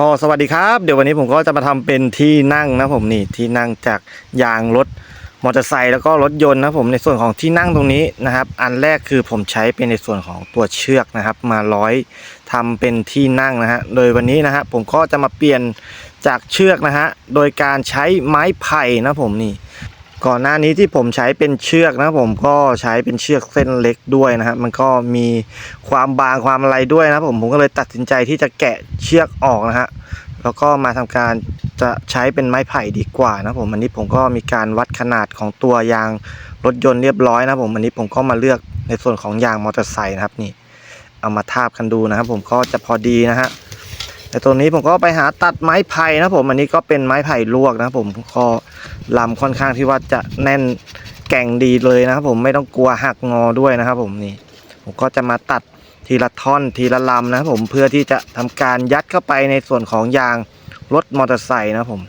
ก็สวัสดีครับ เดี๋ยววันนี้ผมก็จะมาทำเป็นที่นั่งนะผมนี่ที่นั่งจากยางรถมอเตอร์ไซค์แล้วก็รถยนต์นะผมในส่วนของที่นั่งตรงนี้นะครับ อันแรกคือผมใช้เป็นในส่วนของตัวเชือกนะครับ มาร้อยทำเป็นที่นั่งนะฮะโดยวันนี้นะฮะผมก็จะมาเปลี่ยนจากเชือกนะฮะโดยการใช้ไม้ไผ่นะผมนี่ ก่อนหน้านี้ที่ผมใช้เป็นเชือกนะผมก็ใช้เป็นเชือกเส้นเล็กด้วยนะฮะมันก็มีความบางความอะไรด้วยนะผมผมก็เลยตัดสินใจที่จะแกะเชือกออกนะฮะแล้วก็มาทำการจะใช้เป็นไม้ไผ่ดีกว่านะผมอันนี้ผมก็มีการวัดขนาดของตัวยางรถยนต์เรียบร้อยนะผมอันนี้ผมก็มาเลือกในส่วนของยางมอเตอร์ไซค์นะครับนี่เอามาทาบกันดูนะครับผมก็จะพอดีนะฮะ แต่ตัวนี้ผมก็ไปหาตัดไม้ไผ่นะผมอันนี้ก็เป็นไม้ไผ่ลวกนะผมก็ลำค่อนข้างที่ว่าจะแน่นแก่งดีเลยนะครับผมไม่ต้องกลัวหักงอด้วยนะครับผมนี่ผมก็จะมาตัดทีละท่อนทีละลำนะครับผมเพื่อที่จะทำการยัดเข้าไปในส่วนของยางรถมอเตอร์ไซค์นะผม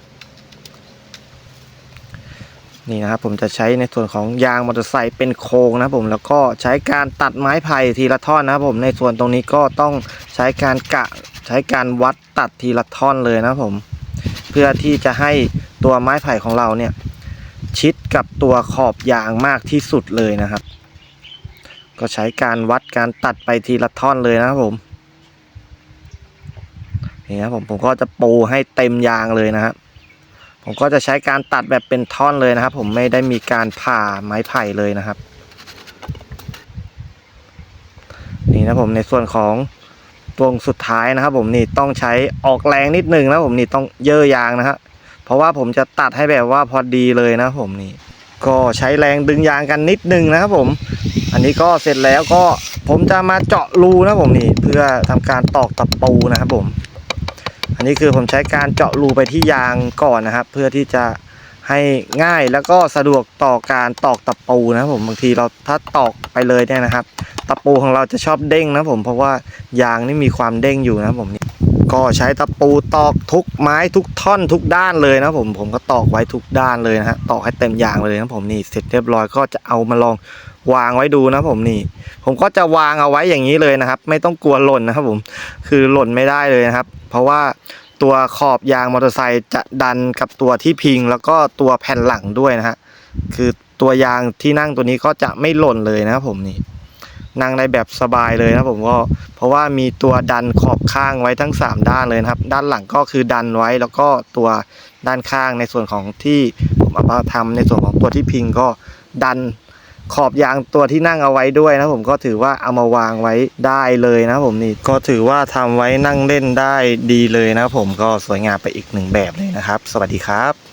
นี่นะครับผมจะใช้ในส่วนของยางมอเตอร์ไซค์เป็นโครงนะผมแล้วก็ใช้การตัดไม้ไผ่ทีละท่อนนะครับผมในส่วนตรงนี้ก็ต้องใช้การกะ ใช้การวัดตัดทีละท่อนเลยนะผม เพื่อที่จะให้ตัวไม้ไผ่ของเราเนี่ย ชิดกับตัวขอบยางมากที่สุดเลยนะครับ ก็ใช้การวัดการตัดไปทีละท่อนเลยนะครับผมนี่นะครับผมผมก็จะปูให้เต็มยางเลยนะครับผมก็จะใช้การตัดแบบเป็นท่อนเลยนะครับ ผมไม่ได้มีการผ่าไม้ไผ่เลยนะครับ นี่นะผมในส่วนของ วงสุดท้ายนะครับผมนี่ต้องใช้ออกแรงนิดนึงนะผมนี่ต้องเย่อยางนะครับเพราะว่าผมจะตัดให้แบบว่าพอดีเลยนะผมนี่ก็ใช้แรงดึงยางกันนิดนึงนะครับผม อันนี้ก็เสร็จแล้วก็ผมจะมาเจาะรูนะผมนี่เพื่อทำการตอกตะปูนะครับผม อันนี้คือผมใช้การเจาะรูไปที่ยางก่อนนะครับ เพื่อที่จะให้ง่ายแล้วก็สะดวกต่อการตอกตะปูนะครับผมบางทีเราถ้าตอกไปเลยเนี่ยนะครับ ตะปูของเราจะชอบเด้งนะผมเพราะว่ายางนี่มีความเด้งอยู่นะผมนี่ก็ใช้ตะปูตอกทุกไม้ทุกท่อนทุกด้านเลยนะผมผมก็ตอกไว้ทุกด้านเลยนะฮะตอกให้เต็มยางเลยนะผมนี่เสร็จเรียบร้อยก็จะเอามาลองวางไว้ดูนะผมนี่ ผมก็จะวางเอาไว้อย่างนี้เลยนะครับ ไม่ต้องกลัวหล่นนะครับผมคือหล่นไม่ได้เลยนะครับ เพราะว่าตัวขอบยางมอเตอร์ไซค์จะดันกับตัวที่พิง แล้วก็ตัวแผ่นหลังด้วยนะฮะคือตัวยางที่นั่งตัวนี้ก็จะไม่หล่นเลยนะครับผมนี่ นั่งได้แบบสบายเลยนะผมก็เพราะว่ามีตัวดันขอบข้างไว้ทั้ง 3 ด้านเลยนะครับ ด้านหลังก็คือดันไว้แล้วก็ตัวด้านข้างในส่วนของที่ผมเอามาทำในส่วนของตัวที่พิงก็ดันขอบยางตัวที่นั่งเอาไว้ด้วยนะผมก็ถือว่าเอามาวางไว้ได้เลยนะผมนี่ก็ถือว่าทำไว้นั่งเล่นได้ดีเลยนะผมก็สวยงามไปอีกหนึ่งแบบเลยนะครับ สวัสดีครับ